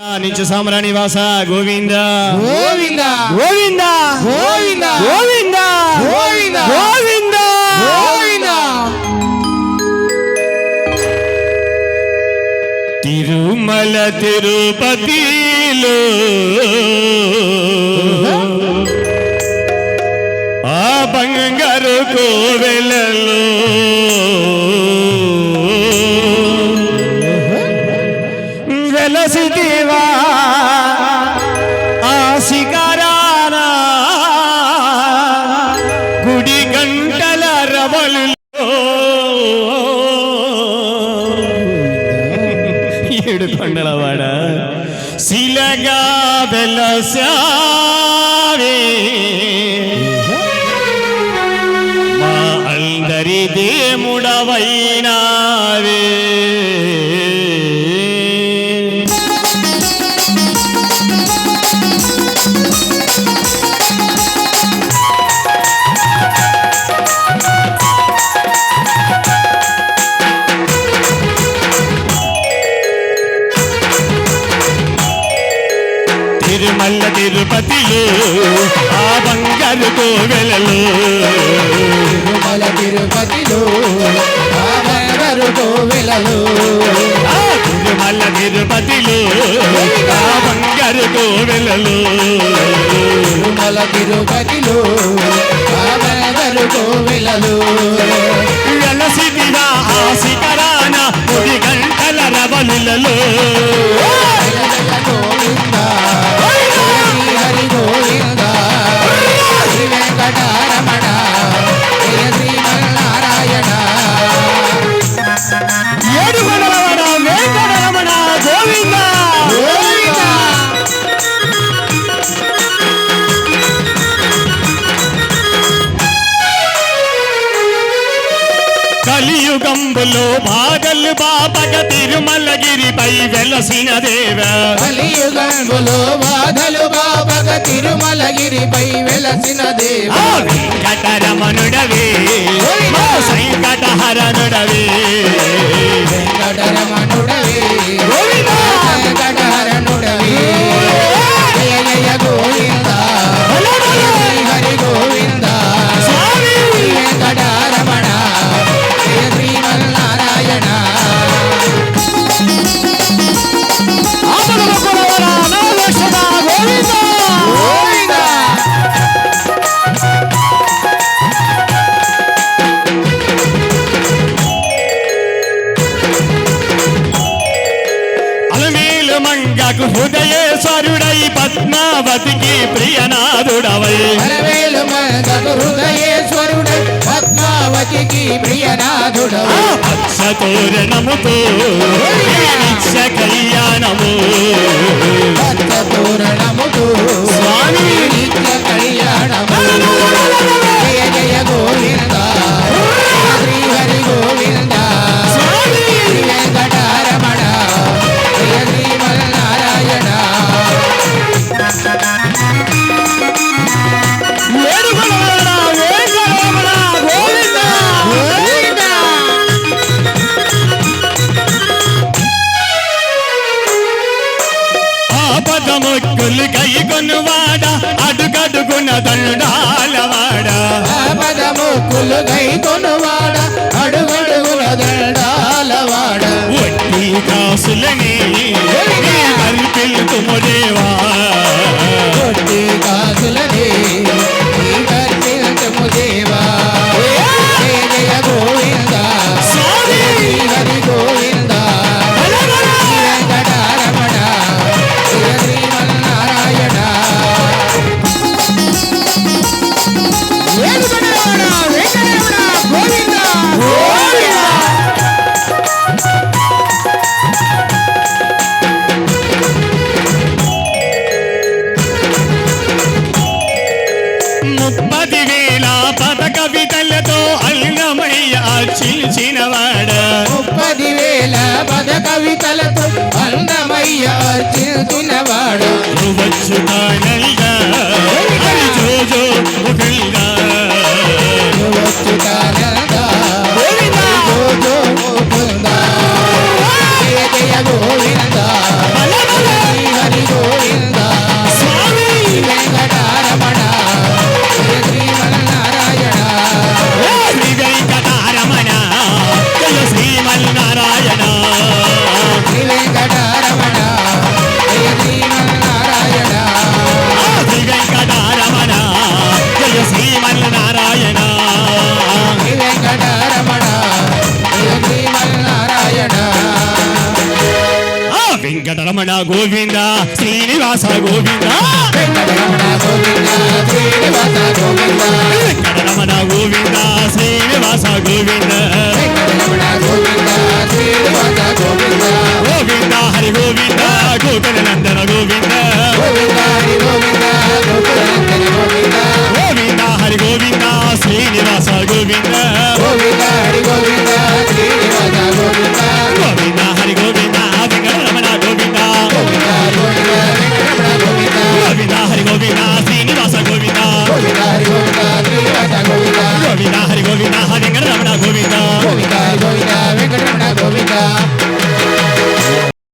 నిత్య సామరా నివాస గోవింద. గోవింద. గోవింద. గోవింద. గోవింద. గోవింద. గోవింద. గోవింద. తిరుమల తిరుపతిలో ఆ బంగారు కోవెలలో వెలసావే మా అందరి దేముడవైనావే తిరుమల తిరుపతిలో ఆ బంగారు కోవెలలో. తిరుమల తిరుపతిలో ఆమెరు కోవెలలో. ఆ తిరుమల తిరుపతిలో ఆ బంగారు కోవెలలో. తిరుమల తిరుపతిలో ఆమెరు కోవెలలో. వెలసిదిగా ఆ శిఖరాన గంటల రవలులలో. కలియుగంబులో బాగలు బాపగ తిరుమలగిరిపై వెలసిన దేవ. కలియుగంబులో బాధలు బాబగ తిరుమలగిరిపై వెలసిన దేవ. వెంకటరమణుడవే. సంకటహరణుడవే. వెంకటరమణుడవే. మంగకు హృదయేశ్వరుడై పద్మావతికి ప్రియనాథుడవై. హరవేలు మంగకు హృదయేశ్వరుడై పద్మావతికి ప్రియనాథుడవు. ఆ పచ్చ తోరణముతో నిత్య కళ్యాణము. ముక్కులు గైకొనువాడా అడుగడుగున దండాలవాడా పదముక్కులు గైకొనువాడా కవితలతో అందమయ్య అర్చించినవాడు వచ్చుతానంగా జోజో ఒకళ్ళగా వెంకటరమణ గోవింద శ్రీనివాస గోవింద వెంకటరమణ గోవింద శ్రీనివాస గోవింద వెంకటరమణ గోవింద శ్రీనివాస గోవింద